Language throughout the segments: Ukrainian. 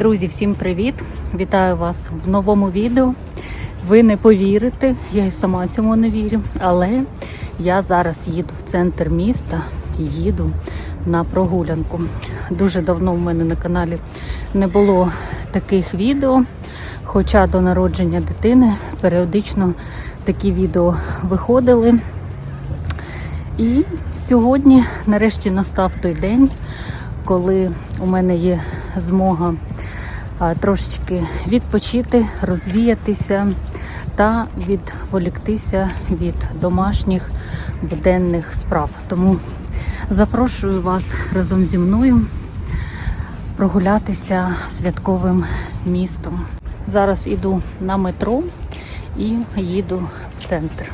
Друзі, всім привіт! Вітаю вас в новому відео. Ви не повірите, я і сама цьому не вірю. Але я зараз їду в центр міста, їду на прогулянку. Дуже давно в мене на каналі не було таких відео. Хоча до народження дитини періодично такі відео виходили. І сьогодні нарешті настав той день, коли у мене є змога трошечки відпочити, розвіятися та відволіктися від домашніх буденних справ. Тому запрошую вас разом зі мною прогулятися святковим містом. Зараз іду на метро і їду в центр.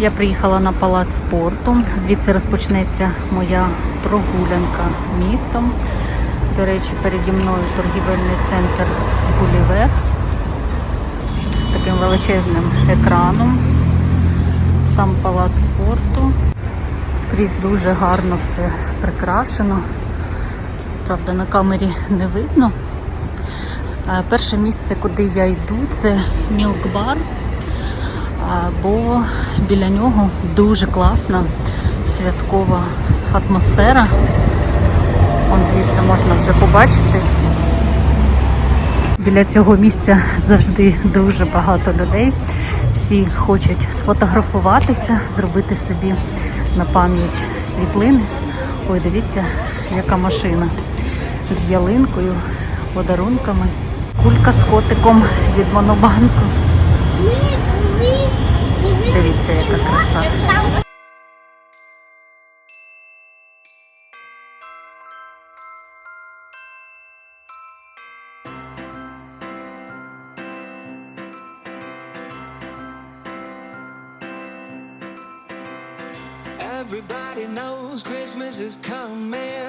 Я приїхала на палац спорту. Звідси розпочнеться моя прогулянка містом. До речі, переді мною торгівельний центр Гулівер з таким величезним екраном. Сам палац спорту. Скрізь дуже гарно все прикрашено. Правда, на камері не видно. Е, Перше місце, куди я йду, це мілк-бар. А, бо біля нього дуже класна святкова атмосфера. Он звідси можна вже побачити. Біля цього місця завжди дуже багато людей. Всі хочуть сфотографуватися, зробити собі на пам'ять світлини. Ой, дивіться, яка машина з ялинкою, подарунками. Кулька з котиком від монобанку. Дивіться, яка краса. Everybody knows Christmas is coming.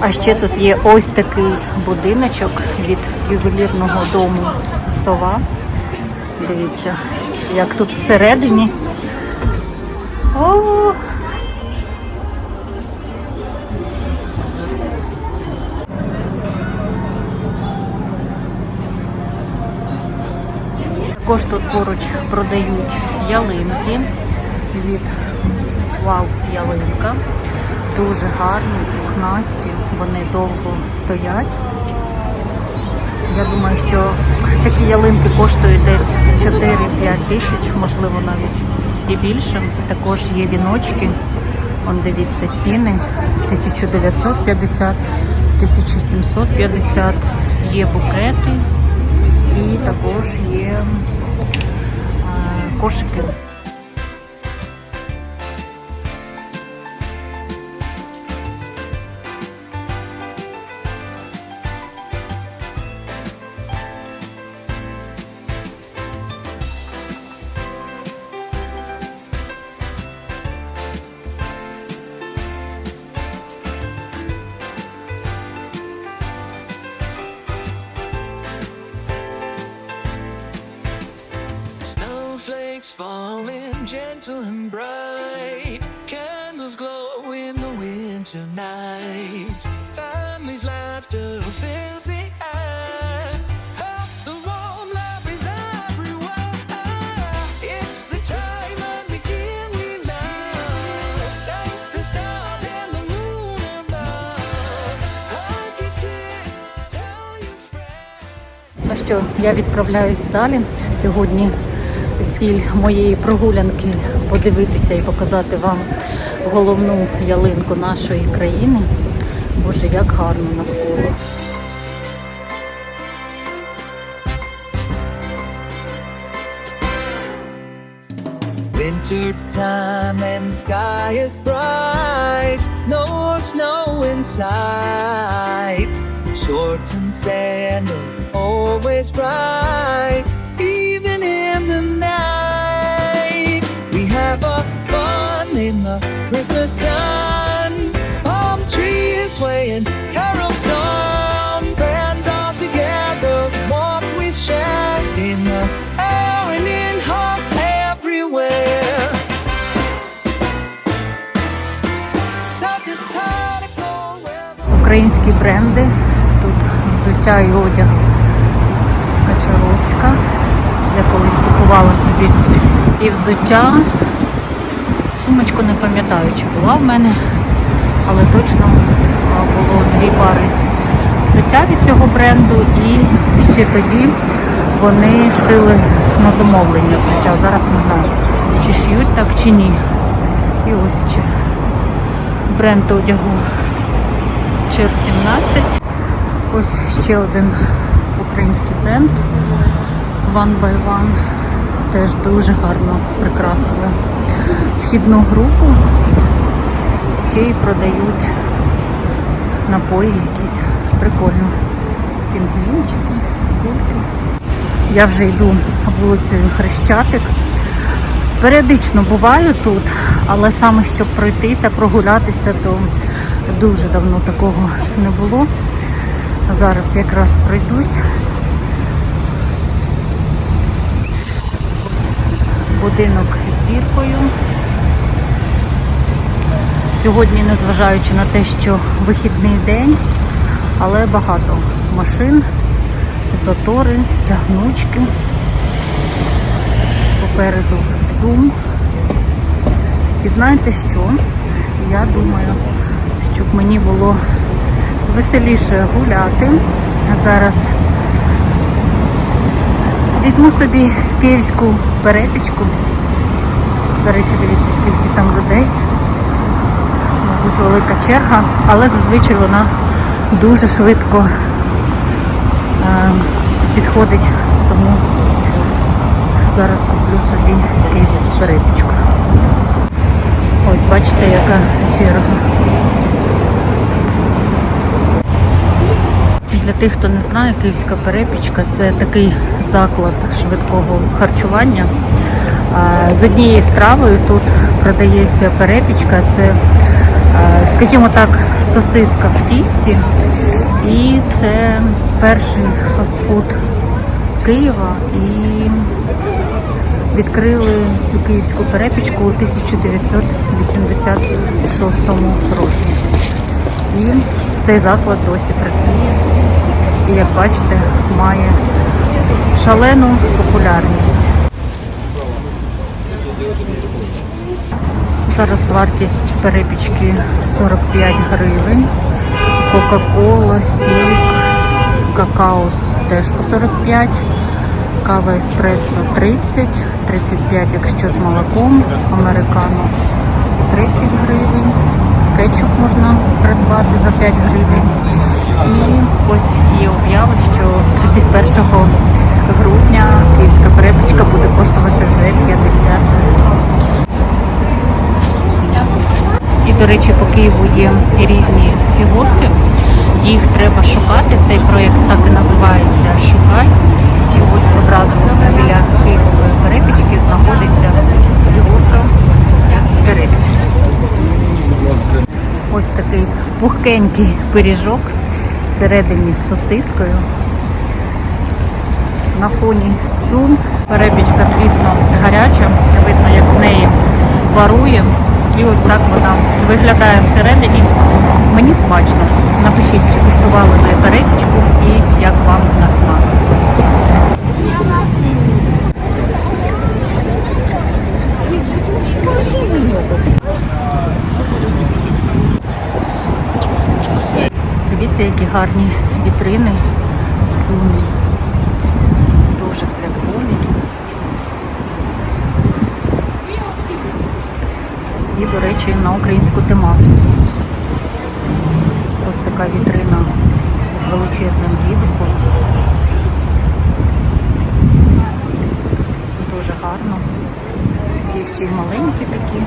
А ще тут є ось такий будиночок від ювелірного дому Сова. Дивіться, як тут всередині. О! Також тут поруч продають ялинки від Вау ялинка. Дуже гарні, пухнасті, вони довго стоять. Я думаю, що такі ялинки коштують десь 4-5 тисяч, можливо навіть і більше. Також є віночки. Вон дивіться ціни 1950, 1750, є букети і також є е, кошики. tonight. Family's laughter fills the air. Hope's the warm love is everywhere. It's the time and the gear we love. Thank the stars and the moon above. Hug your kids, tell your friends. Ну що, я відправляюсь далі сьогодні. Ціль моєї прогулянки подивитися і показати вам головну ялинку нашої країни. Боже, як гарно навколо. Winter time and sky is bright. No snow in sight. Shorts and sandals always bright. Christmas sun. Palm trees swaying, carol song. Bands all together, warmth we share in the air and in hearts everywhere. Santa's trying to go where Українські бренди. Тут взуття і одяг Качаровська. Я колись купувала собі і взуття. Сумочку не пам'ятаю, чи була в мене, але точно було дві пари взуття від цього бренду і ще тоді вони шили на замовлення взуття. Зараз не знаю, чи шиють так чи ні. І ось ще бренд одягу Чер 17. Ось ще один український бренд One by One. Теж дуже гарно прикрасили вхідну групу. Ще й продають напої якісь прикольно. Пінгвінчики, кульки. Я вже йду вулицею Хрещатик. Періодично буваю тут, але саме щоб пройтися, прогулятися, то дуже давно такого не було. Зараз якраз пройдусь. Будинок з зіркою. Сьогодні, незважаючи на те, що вихідний день, але багато машин, затори, тягнучки. Попереду ЦУМ. І знаєте що? Я думаю, щоб мені було веселіше гуляти. Зараз візьму собі київську перепічку. До речі, дивіться, скільки там людей. Тут велика черга, але зазвичай вона дуже швидко е, підходить, тому зараз куплю собі київську перепічку. Ось бачите, яка черга. Для тих, хто не знає, київська перепічка це такий заклад швидкого харчування. З однією стравою тут продається перепічка, це, скажімо так, сосиска в тісті. І це перший фастфуд Києва. І відкрили цю київську перепічку у 1986 році. І цей заклад досі працює. І як бачите, має шалену популярність. Зараз вартість перепічки 45 гривень. Кока-кола, сік, какаос теж по 45, кава еспресо 30, 35, якщо з молоком, американо 30 гривень, кетчуп можна придбати за 5 гривень. І ось є об'ява, що з 31 грудня київська перепічка буде коштувати вже 50 гривень. До речі, по Києву є різні фігурки. Їх треба шукати. Цей проєкт так і називається Шукай. І ось одразу біля київської перепічки знаходиться фігурка з перепічки. Ось такий пухкенький пиріжок всередині з сосискою. На фоні цум. Перепічка, звісно, гаряча. Видно, як з неї парує. І ось так вона виглядає всередині. Мені смачно. Напишіть, чи куштували ви перепічку і як вам на смак. Дивіться, які гарні вітрини в дуже святкові. І, до речі, на українську тематику. Ось така вітрина з величезним дідухом. Дуже гарно. Є ще й маленькі такі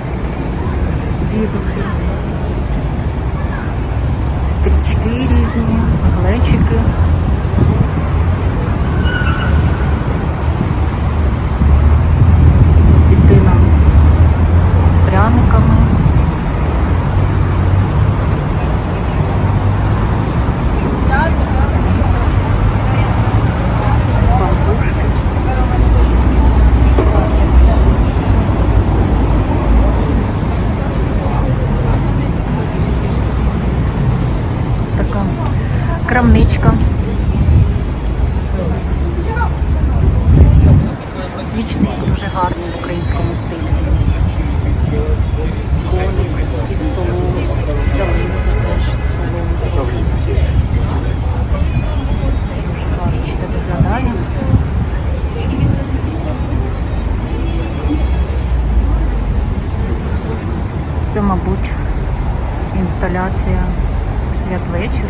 святвечір.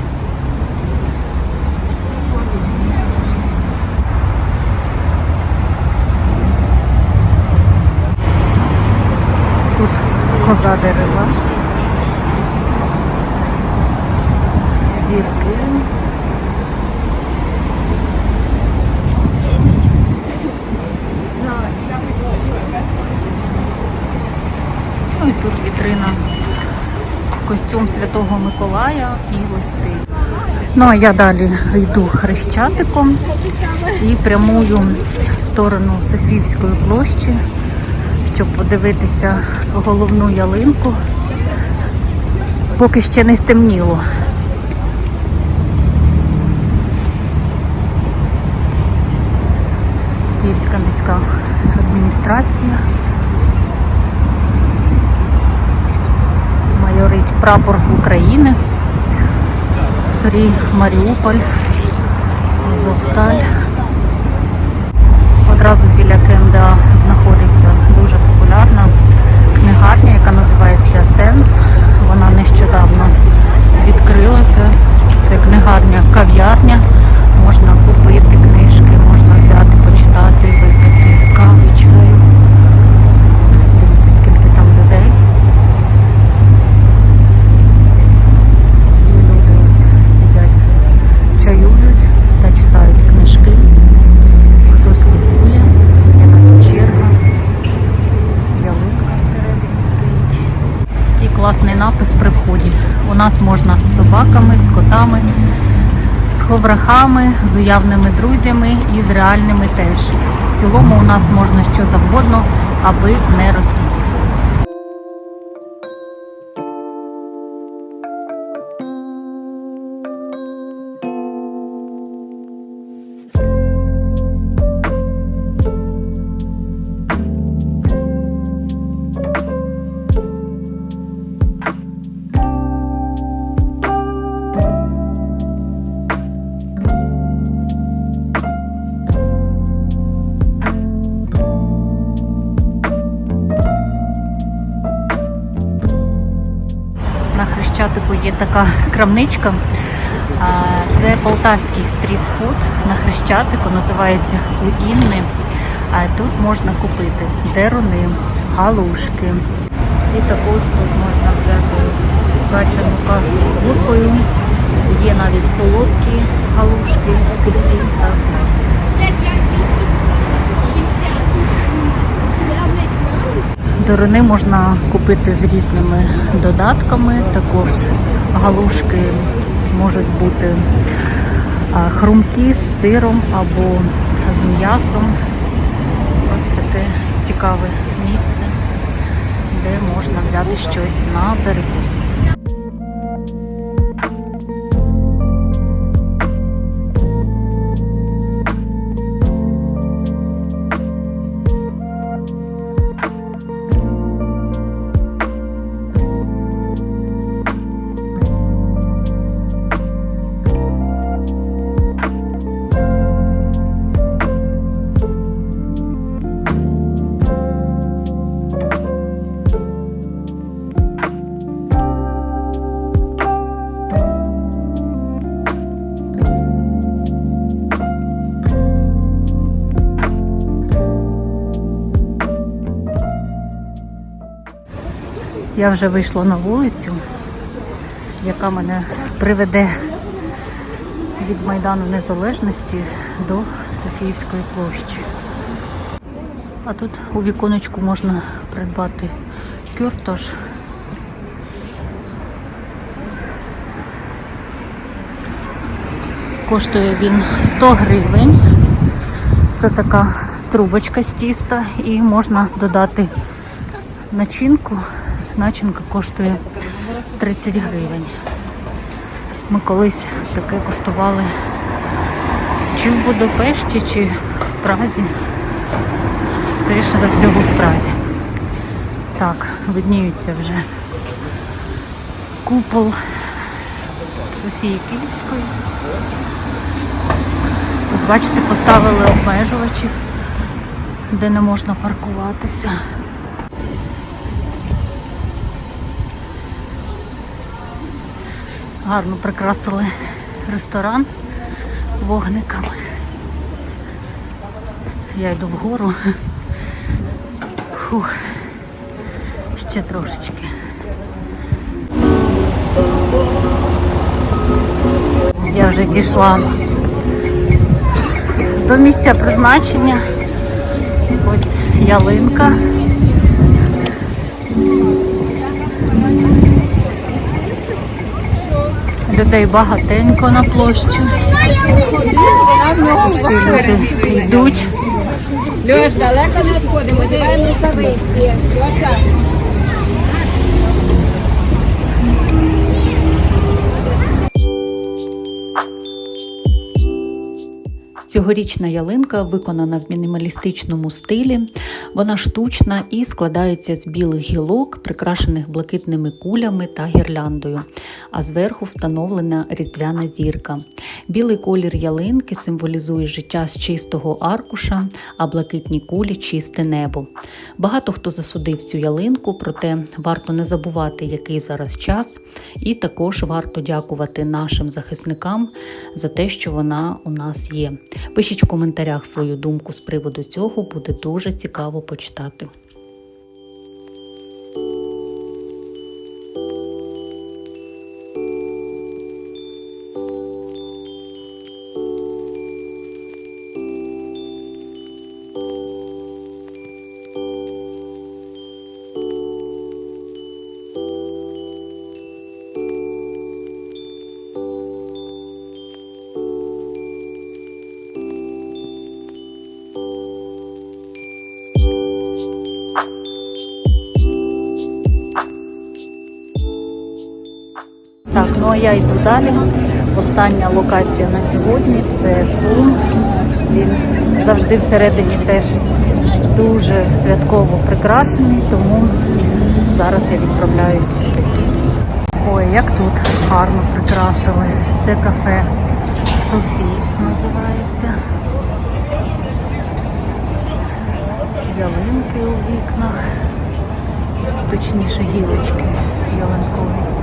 Тут коза дерева. Зірки. Ну і тут вітрина. Костюм Святого Листи. Ну а я далі йду хрещатиком і прямую в сторону Софіївської площі, щоб подивитися головну ялинку. Поки ще не стемніло. Київська міська адміністрація. Майорить прапор України. Фрі Маріуполь, Азовсталь. Одразу біля КМДА знаходиться дуже популярна книгарня, яка називається Сенс. Вона нещодавно відкрилася. Це книгарня кав'ярня. Можна купити книжки, можна взяти, почитати, випити кави, чаю. Дивіться, скільки там людей. І люди ось сидять, чаюють та читають книжки. Хтось купує, є навіть черга. Ялинка всередині стоїть. І класний напис при вході. У нас можна з собаками, з ховрахами, з уявними друзями і з реальними теж. В цілому у нас можна що завгодно, аби не російською. Така крамничка. Це полтавський стрітфуд на Хрещатику, називається у Інни. Тут можна купити деруни, галушки. І також тут можна взяти качану кашу з куркою. Є навіть солодкі галушки, кисіль та м'ясо. Дорони можна купити з різними додатками. Також галушки можуть бути хрумкі з сиром або з м'ясом. Ось таке цікаве місце, де можна взяти щось на перекус. Я вже вийшла на вулицю, яка мене приведе від Майдану Незалежності до Софіївської площі. А тут у віконечку можна придбати кюртош. Коштує він 100 гривень. Це така трубочка з тіста і можна додати начинку. Начинка коштує 30 гривень. Ми колись таке куштували чи в Будапешті, чи в Празі. Скоріше за всього в Празі. Так, видніються вже купол Софії Київської. Бачите, поставили обмежувачі, де не можна паркуватися. Гарно прикрасили ресторан вогниками. Я йду вгору. Фух. Ще трошечки. Я вже дійшла до місця призначення. Ось ялинка. Людей багатенько на площі. Всі люди йдуть. Льош, далеко не відходимо, дивимося вийти. Цьогорічна ялинка виконана в мінімалістичному стилі. Вона штучна і складається з білих гілок, прикрашених блакитними кулями та гірляндою, а зверху встановлена різдвяна зірка. Білий колір ялинки символізує життя з чистого аркуша, а блакитні кулі чисте небо. Багато хто засудив цю ялинку, проте варто не забувати, який зараз час, і також варто дякувати нашим захисникам за те, що вона у нас є. Пишіть в коментарях свою думку з приводу цього, буде дуже цікаво почитати. Далі. Остання локація на сьогодні це Цум. Він завжди всередині теж дуже святково прикрашений, тому зараз я відправляюсь туди. Ой, як тут гарно прикрасили. Це кафе Софі називається. Ялинки у вікнах, точніше гілочки ялинкові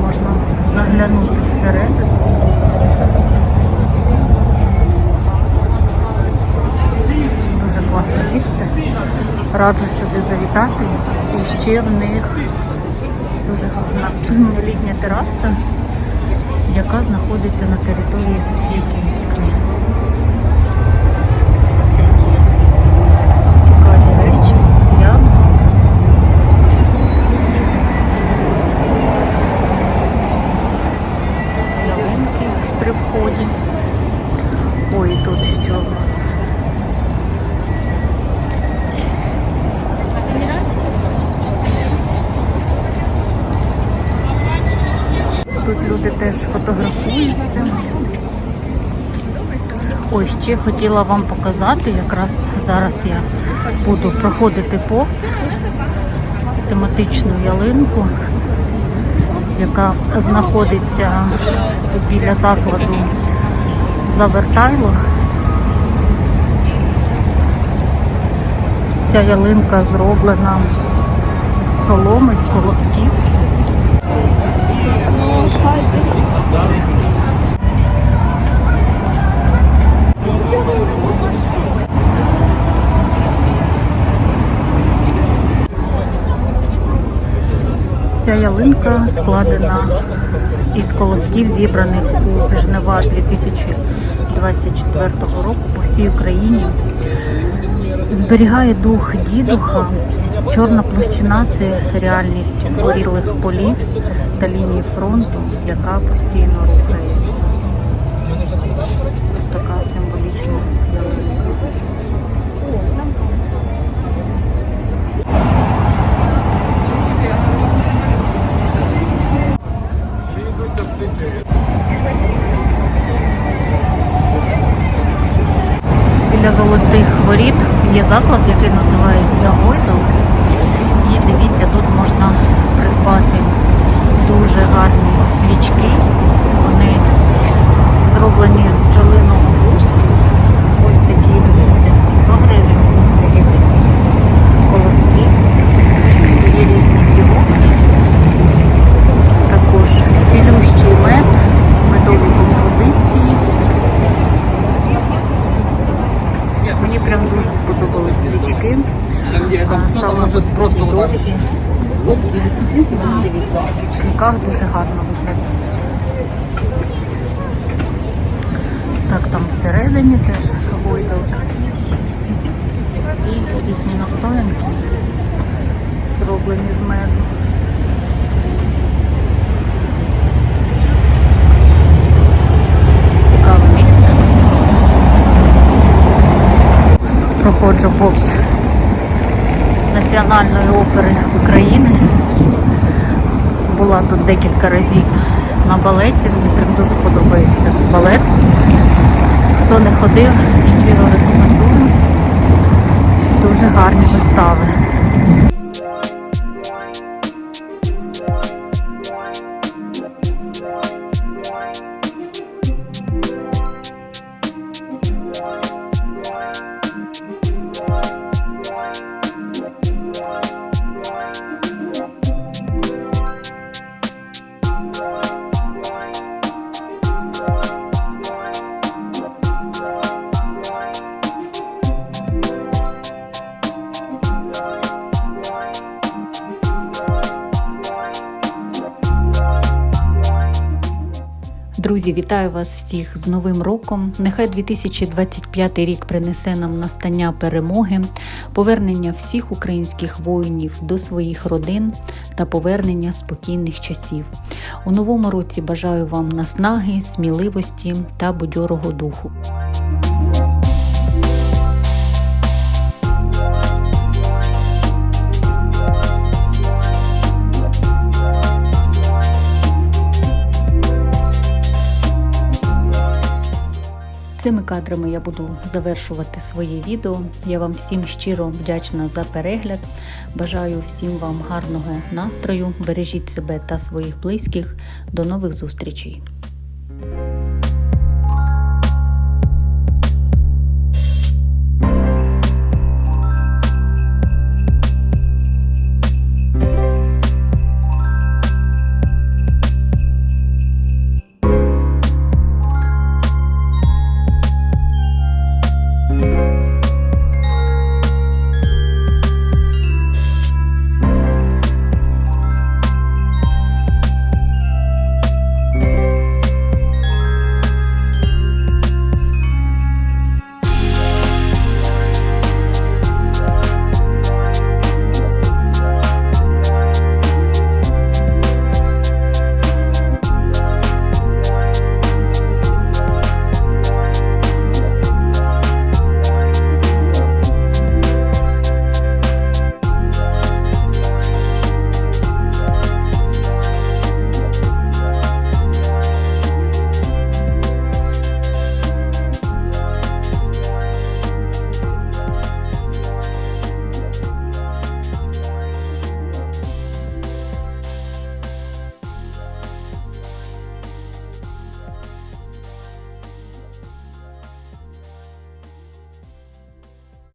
можна заглянути всередину. Дуже класне місце. Раджу сюди завітати. І ще в них дуже гарна літня тераса, яка знаходиться на території Софії Київської. Ще хотіла вам показати, якраз зараз я буду проходити повз тематичну ялинку яка знаходиться біля закладу Завертайло. Ця ялинка зроблена з соломи, з колосків. Ялинка складена із колосків, зібраних у жнива 2024 року по всій Україні. Зберігає дух дідуха. Чорна площина це реальність згорілих полів та лінії фронту, яка постійно рухається. Золотих воріт є заклад, який називається Гойдалки. І дивіться, тут можна придбати дуже гарні свічки. Вони зроблені з бджолиного свічки. Саме ось. Дивіться, в свічниках дуже гарно виглядає. Так, там всередині теж гойдалка. І різні настоянки зроблені з меду. Цікаве місце. Проходжу повз Національної опери України. Була тут декілька разів на балеті. Мені прям дуже подобається балет. Хто не ходив, щиро рекомендую. Дуже гарні вистави. Друзі, вітаю вас всіх з Новим роком. Нехай 2025 рік принесе нам настання перемоги, повернення всіх українських воїнів до своїх родин та повернення спокійних часів. У новому році бажаю вам наснаги, сміливості та будьорого духу. Цими кадрами я буду завершувати своє відео. Я вам всім щиро вдячна за перегляд. Бажаю всім вам гарного настрою. Бережіть себе та своїх близьких. До нових зустрічей!